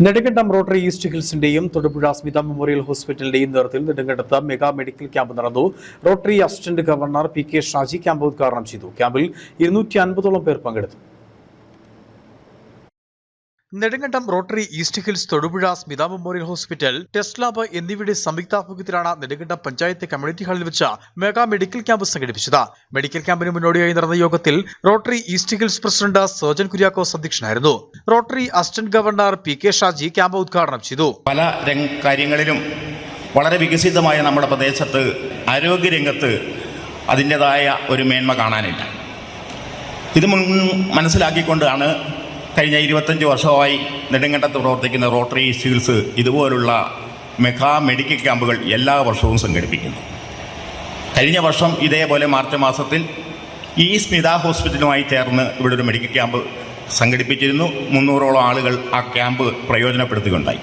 Nedumkandam Rotary east ഹിൽസിന്റെയും Thodupuzha Smitha memorial ഹോസ്പിറ്റലിന്റെയും നേതൃത്വത്തിൽ നെടുങ്കണ്ടത്ത് മെഗാ മെഡിക്കൽ ക്യാമ്പ് നടന്നു. Rotary assistant governor P K Shaji camp ഉദ്ഘാടനം ചെയ്തു. ക്യാമ്പിൽ ഇരുന്നൂറ്റി അൻപതോളം പേർ പങ്കെടുത്തു. Nedumkandam Rotary east hills Thodupuzha Smitha memorial hospital test lab എന്നിവയുടെ സംയുക്താഭിമുഖ്യത്തിലാണ് നെടുങ്കണ്ടം പഞ്ചായത്ത് കമ്മ്യൂണിറ്റി ഹാളിൽ വെച്ച മെഗാ മെഡിക്കൽ ക്യാമ്പ് സംഘടിപ്പിച്ചത്. മെഡിക്കൽ ക്യാമ്പിന് മുന്നോടിയായി നടന്ന യോഗത്തിൽ Rotary east hills president Sojan Kuriakose അധ്യക്ഷനായിരുന്നു. Rotary assistant governor P K Shaji camp ഉദ്ഘാടനം ചെയ്തു. പല കാര്യങ്ങളിലും വളരെ വികസിതമായ നമ്മുടെ പ്രദേശത്ത് ആരോഗ്യരംഗത്ത് അതിന്റെതായ ഒരു മേന്മ കാണാനില്ല. ഇത് മുൻ മനസ്സിലാക്കിക്കൊണ്ടാണ് കഴിഞ്ഞ ഇരുപത്തഞ്ച് വർഷമായി നെടുങ്കണ്ടത്ത് പ്രവർത്തിക്കുന്ന റോട്ടറി സിവിൽസ് ഇതുപോലുള്ള മെഗാ മെഡിക്കൽ ക്യാമ്പുകൾ എല്ലാ വർഷവും സംഘടിപ്പിക്കുന്നു. കഴിഞ്ഞ വർഷം ഇതേപോലെ മാർച്ച് മാസത്തിൽ ഈ സ്മിത ഹോസ്പിറ്റലുമായി ചേർന്ന് ഇവിടെ ഒരു മെഡിക്കൽ ക്യാമ്പ് സംഘടിപ്പിച്ചിരുന്നു. മുന്നൂറോളം ആളുകൾ ആ ക്യാമ്പ് പ്രയോജനപ്പെടുത്തുകയുണ്ടായി.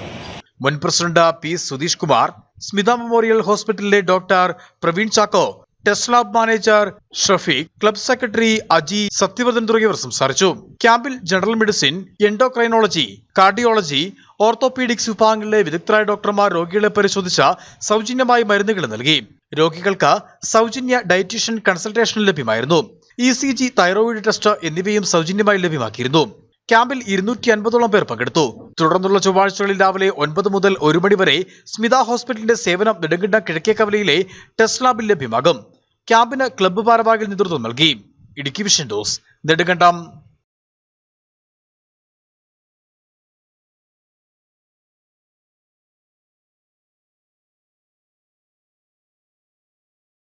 മുൻ president P Sudheesh Kumar Smitha memorial ഹോസ്പിറ്റലിലെ doctor Praveen Chacko test lab manager Shafeeq club secretary Aji Sathyavardhan തുടങ്ങിയവർ സംസാരിച്ചു. ക്യാമ്പിൽ general medicine endocrinology cardiology orthopaedics വിഭാഗങ്ങളിലെ വിദഗ്ധരായ ഡോക്ടർമാർ രോഗികളെ പരിശോധിച്ച സൗജന്യമായി മരുന്നുകൾ നൽകി. രോഗികൾക്ക് സൗജന്യ dietician consultation ലഭ്യമായിരുന്നു. E C G thyroid test എന്നിവയും സൗജന്യമായി ലഭ്യമാക്കിയിരുന്നു. ക്യാമ്പിൽ ഇരുന്നൂറ്റി അൻപതോളം പേർ പങ്കെടുത്തു. തുടർന്നുള്ള ചൊവ്വാഴ്ചകളിൽ രാവിലെ ഒൻപത് മുതൽ ഒരു മണി വരെ സ്മിത ഹോസ്പിറ്റലിന്റെ സേവനം നെടുങ്കിണ്ട കിഴക്കേ കവലയിലെ ടെസ്റ്റ് ലാബിൽ ലഭ്യമാകും. ക്യാമ്പിന് ക്ലബ്ബ് ഭാരവാഹികൾ നേതൃത്വം നൽകി. ഇടുക്കി വിഷൻ ഡോസ് നെടുങ്കണ്ടം.